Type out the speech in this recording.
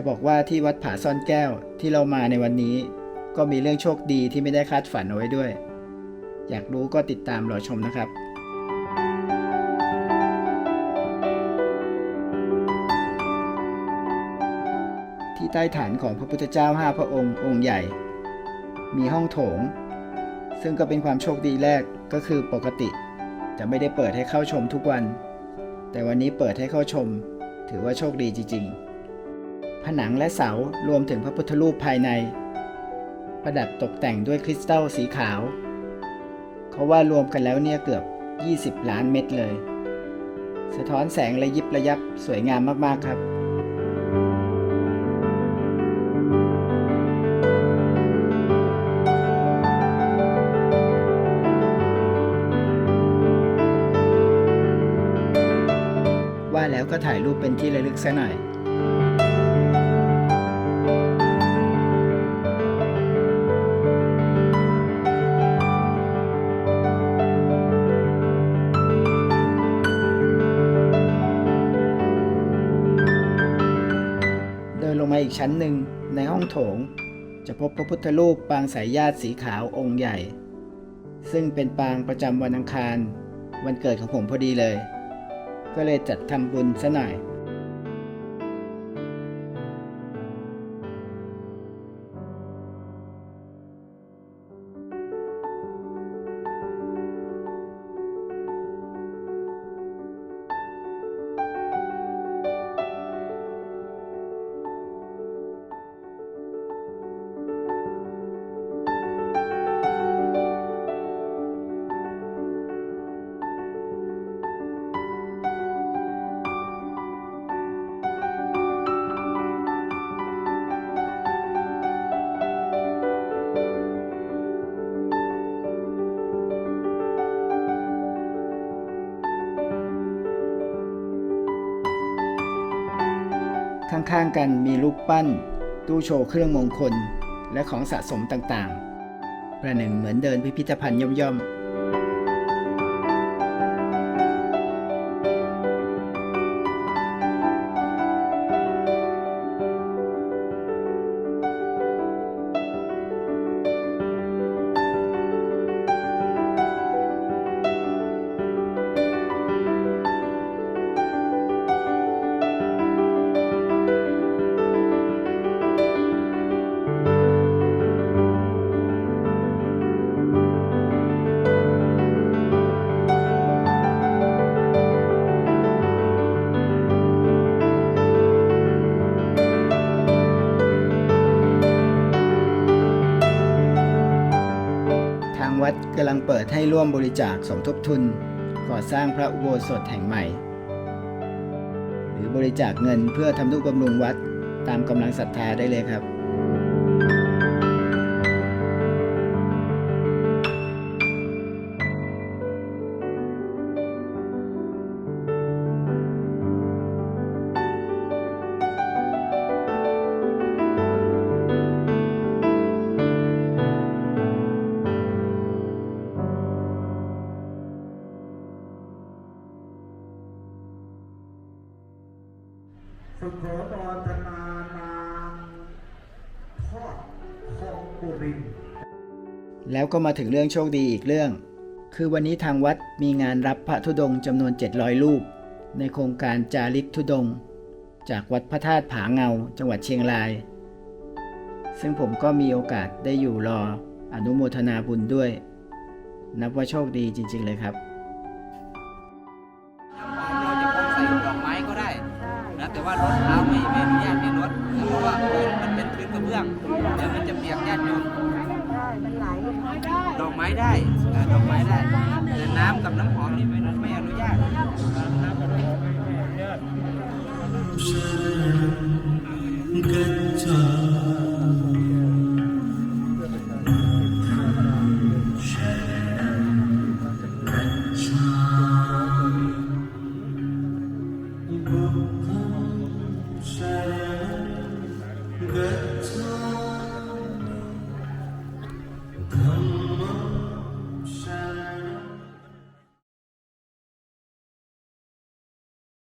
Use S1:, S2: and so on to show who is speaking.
S1: จะบอกว่าที่วัดผาซ่อนแก้วที่เรามาในวันนี้ ก็มีเรื่องโชคดีที่ไม่ได้คาดฝันเอาไว้ด้วย อยากรู้ก็ติดตามรอชมนะครับที่ใต้ฐานของพระพุทธเจ้าห้าพระองค์องค์ใหญ่ มีห้องโถง ซึ่งก็เป็นความโชคดีแรกก็คือปกติจะไม่ได้เปิดให้เข้าชมทุกวัน แต่วันนี้เปิดให้เข้าชม ถือว่าโชคดีจริง ๆ ผนังและเสารวมถึงพระพุทธรูปภายใน ประดับตกแต่งด้วยคริสตัลสีขาว เขาว่ารวมกันแล้วเนี่ยเกือบ 20 ล้านเม็ดเลย สะท้อนแสงระยิบระยับสวยงามมากๆครับว่าแล้วก็ถ่ายรูปเป็นที่ระลึกซะหน่อย อีกชั้นหนึ่งในห้องโถง จะพบพระพุทธรูปปางสายญาติสีขาวองค์ใหญ่ ซึ่งเป็นปางประจำวันอังคาร วันเกิดของผมพอดีเลย ก็เลยจัดทำบุญซะหน่อย ข้างๆกันมีรูปปั้น ตู้โชว์เครื่องมงคล และของสะสมต่างๆ ประหนึ่งเหมือนเดินพิพิธภัณฑ์ย่อมๆ วัดกำลังเปิดให้ร่วมบริจาคสมทบทุน ก่อสร้างพระอุโบสถแห่งใหม่ หรือบริจาคเงินเพื่อทำนุบำรุงวัดตามกำลังศรัทธาได้เลยครับ
S2: ปุรินทร์
S1: แล้วก็มาถึงเรื่องโชคดีอีกเรื่อง คือวันนี้ทางวัดมีงานรับพระธุดงค์จำนวน 700 รูป ในโครงการจาริกธุดงค์จากวัดพระธาตุผาเงา จังหวัดเชียงราย ซึ่งผมก็มีโอกาสได้อยู่รออนุโมทนาบุญด้วย นับว่าโชคดีจริง ๆ เลยครับ
S3: เราจะพกใส่ดอกไม้ก็ได้นะแต่ว่ารถเท้าไม่ไม่อนุญาตให้รถนะเพราะว่าพื้นมันเป็นพื้นกระเบื้องเดี๋ยวมัน บียบญาติโยมดอกไม้ได้ดอกไม้ได้แต่น้ำกับน้ำหอมนี่ไม่อนุญาตกัญชา